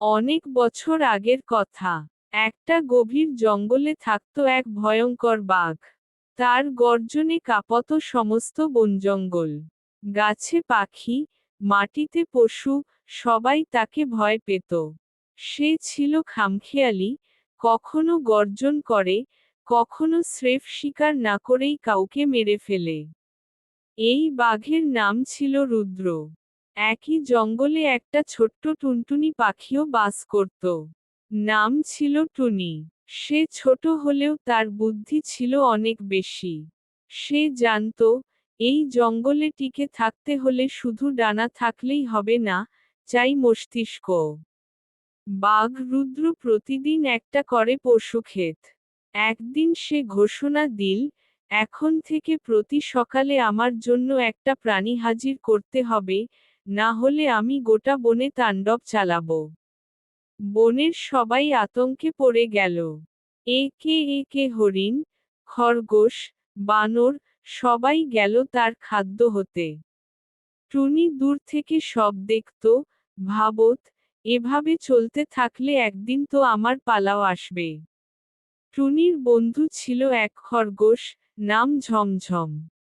অনেক বছর আগের কথা। একটা গভীর জঙ্গলে থাকত এক ভয়ঙ্কর বাঘ। তার গর্জনে কাঁপত সমস্ত বনজঙ্গল গাছে পাখি, মাটিতে পশু, সবাই তাকে ভয় পেত। সে ছিল খামখেয়ালি, কখনো গর্জন করে, কখনো স্রেফ শিকার না করেই কাউকে মেরে ফেলে। এই বাঘের নাম ছিল রুদ্র। একই জঙ্গলে একটা ছোট্ট টুনটুনি পাখিও বাস করত। নাম ছিল টুনি। সে ছোট হলেও তার বুদ্ধি ছিল অনেক বেশি। সে জানত, এই জঙ্গলে টিকে থাকতে হলে শুধু ডানা থাকলেই হবে না, চাই মস্তিষ্ক। বাঘ রুদ্র প্রতিদিন একটা করে পশু ক্ষেত একদিন সে ঘোষণা দিল, এখন থেকে প্রতি সকালে আমার জন্য একটা প্রাণী হাজির করতে হবে না হলে আমি গোটা বনে তাণ্ডব চালাবো। বনের সবাই আতঙ্কে পড়ে গেল। একে একে হরিণ, খরগোশ, বানর, সবাই গেল তার খাদ্য হতে। টুনি দূর থেকে সব দেখত, ভাবত, এভাবে চলতে থাকলে একদিন তো আমার পালাও আসবে। টুনির বন্ধু ছিল এক খরগোশ, নাম ঝমঝম।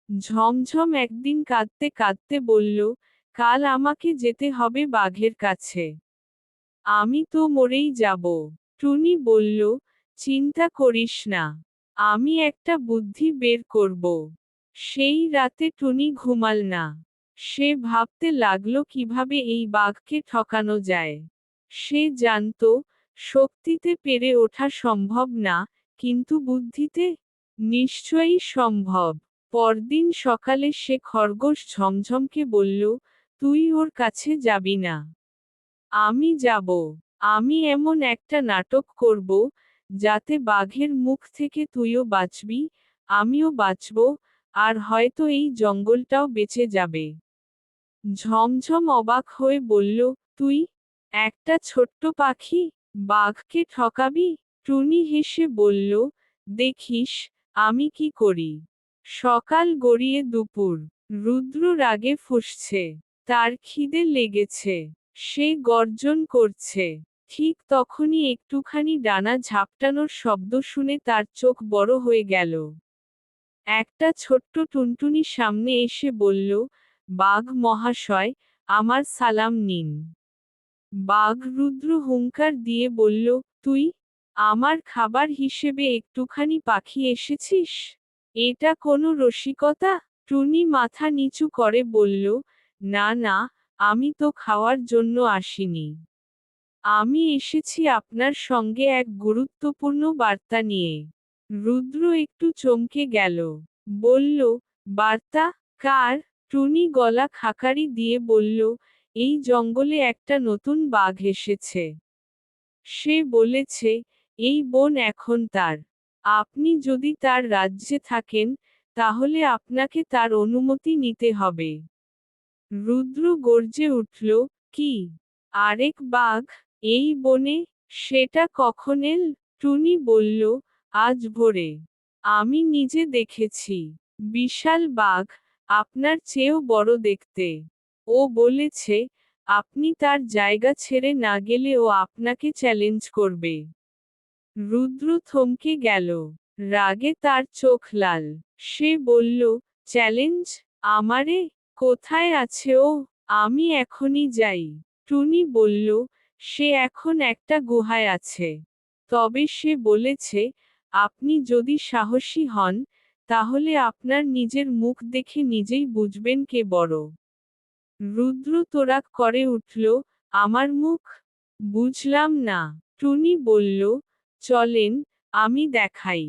ঝমঝম একদিন কাঁদতে কাঁদতে বলল কাল আমাকে যেতে হবে বাঘের কাছে। আমি তো মরেই যাব। টুনি বলল, চিন্তা করিস না, আমি একটা বুদ্ধি বের করব। সেই রাতে টুনি ঘুমাল না। সে ভাবতে লাগল কীভাবে এই বাঘকে ঠকানো যায়। সে জানত, শক্তিতে পেরে ওঠা সম্ভব না, কিন্তু বুদ্ধিতে নিশ্চয়ই সম্ভব। পরদিন সকালে সে খরগোশ ঝমঝমকে বলল তুই ওর কাছে যাবি না। আমি যাব। আমি এমন একটা নাটক করব, যাতে বাঘের মুখ থেকে তুইও বাঁচবি, আমিও বাঁচব, আর হয়তো এই জঙ্গলটাও বেঁচে যাবে। ঝমঝম অবাক হয়ে বলল, তুই একটা ছোট্ট পাখি? বাঘকে ঠকাবি? টুনি হেসে বলল, দেখিস, আমি কি করি? সকাল গড়িয়ে দুপুর। রুদ্র রাগে ফুসছে। তার খিদে লেগেছে, সে গর্জন করছে। ঠিক তখনই একটুখানি ডানা ঝাপটানোর শব্দ শুনে তার চোখ বড় হয়ে গেল। একটা ছোট্ট টুনটুনি সামনে এসে বলল, বাঘ মহাশয়, আমার সালাম নিন। বাঘ রুদ্র হুঙ্কার দিয়ে বলল, তুই আমার খাবার হিসেবে একটুখানি পাখি এসেছিস? এটা কোনো রসিকতা? টুনি মাথা নিচু করে বলল না না, আমি তো খাওয়ার জন্য আসিনি। আমি এসেছি আপনার সঙ্গে এক গুরুত্বপূর্ণ বার্তা নিয়ে। রুদ্র একটু চমকে গেল। বলল, বার্তা, কার? টুনি গলা খাকারি দিয়ে বলল, এই জঙ্গলে একটা নতুন বাঘ এসেছে। সে বলেছে, এই বন এখন তার। আপনি যদি তার রাজ্যে থাকেন, তাহলে আপনাকে তার অনুমতি নিতে হবে। রুদ্র গর্জে উঠল, কি? আরেক বাঘ? এই বনে? সেটা কখন এল? টুনি বলল, আজ ভোরে। আমি নিজে দেখেছি। বিশাল বাঘ, আপনার চেয়েও বড় দেখতে। ও বলেছে, আপনি তার জায়গা ছেড়ে না গেলে ও আপনাকে চ্যালেঞ্জ করবে। রুদ্র থমকে গেল। রাগে তার চোখ লাল। সে বলল চ্যালেঞ্জ আমারে? কোথায় আছে ও? আমি এখনই যাই। টুনি বলল, সে এখন একটা গুহায় আছে। তবে সে বলেছে, আপনি যদি সাহসী হন, তাহলে আপনার নিজের মুখ দেখে নিজেই বুঝবেন কে বড়। রুদ্র তোরাক করে উঠল, আমার মুখ? বুঝলাম না। টুনি বলল, চলেন, আমি দেখাই।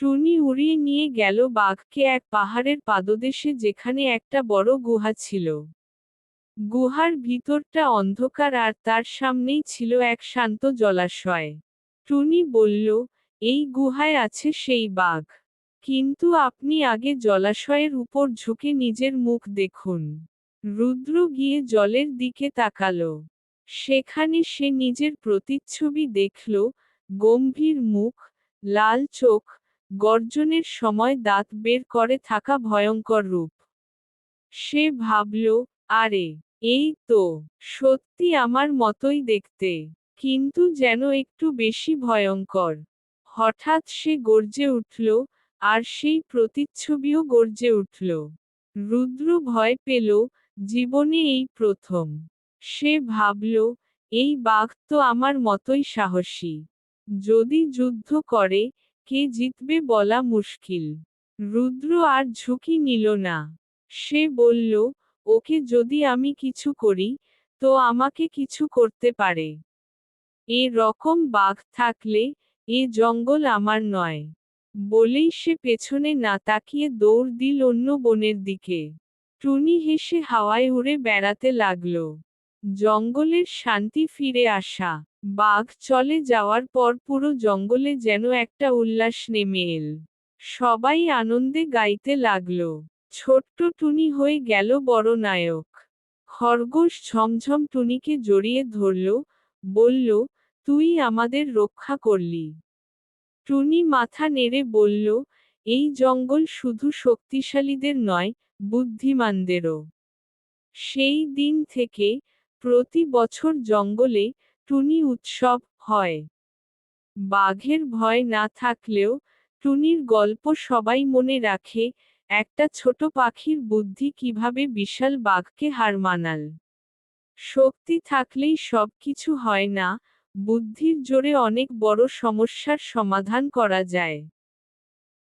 টুনি উড়িয়ে নিয়ে গেল বাঘকে এক পাহাড়ের পাদদেশে যেখানে একটা বড় গুহা ছিল। গুহার ভিতরটা অন্ধকার আর তার সামনেই ছিল এক শান্ত জলাশয়। টুনি বলল, এই গুহায় আছে সেই বাঘ। কিন্তু আপনি আগে জলাশয়ের উপর ঝুঁকে নিজের মুখ দেখুন রুদ্র গিয়ে জলের দিকে তাকালো। সেখানে সে নিজের প্রতিচ্ছবি দেখল, গম্ভীর মুখ, লাল চোখ গর্জনের সময় দাঁত বের করে থাকা ভয়ঙ্কর রূপ। সে ভাবল, আরে, এই তো, সত্যি আমার মতোই দেখতে, কিন্তু যেন একটু বেশি ভয়ঙ্কর। হঠাৎ সে গর্জে উঠল, আর সেই প্রতিচ্ছবিও গর্জে উঠল। রুদ্র ভয় পেল, জীবনে এই প্রথম। সে ভাবল, এই বাঘ তো আমার মতোই সাহসী। যদি যুদ্ধ করে কে জিতবে বলা মুশকিল। রুদ্র আর ঝুঁকি নিল না। সে বলল, ওকে যদি আমি কিছু করি, তো আমাকে কিছু করতে পারে। এ রকম বাঘ থাকলে এ জঙ্গল আমার নয়। বলেই সে পেছনে না তাকিয়ে দৌড় দিল অন্য বনের দিকে। টুনি হেসে হাওয়ায় উড়ে বেড়াতে লাগল। জঙ্গলের শান্তি ফিরে আসা। বাঘ চলে যাওয়ার পর পুরো জঙ্গলে যেন একটা উল্লাস নেমে এল। সবাই আনন্দে গাইতে লাগল। ছোট্ট টুনি হয়ে গেল বড় নায়ক। খরগোশ ঝমঝম টুনিকে জড়িয়ে ধরল, বলল, তুই আমাদের রক্ষা করলি। টুনি মাথা নেড়ে বলল, এই জঙ্গল শুধু শক্তিশালীদের নয়, বুদ্ধিমানদেরও। সেই দিন থেকে প্রতি বছর জঙ্গলে টুনি উৎসব হয়। বাঘের ভয় না থাকলেও টুনির গল্প সবাই মনে রাখে, একটা ছোট পাখির বুদ্ধি কীভাবে বিশাল বাঘকে হার মানাল। শক্তি থাকলেই সব কিছু হয় না, বুদ্ধির জোরে অনেক বড় সমস্যার সমাধান করা যায়।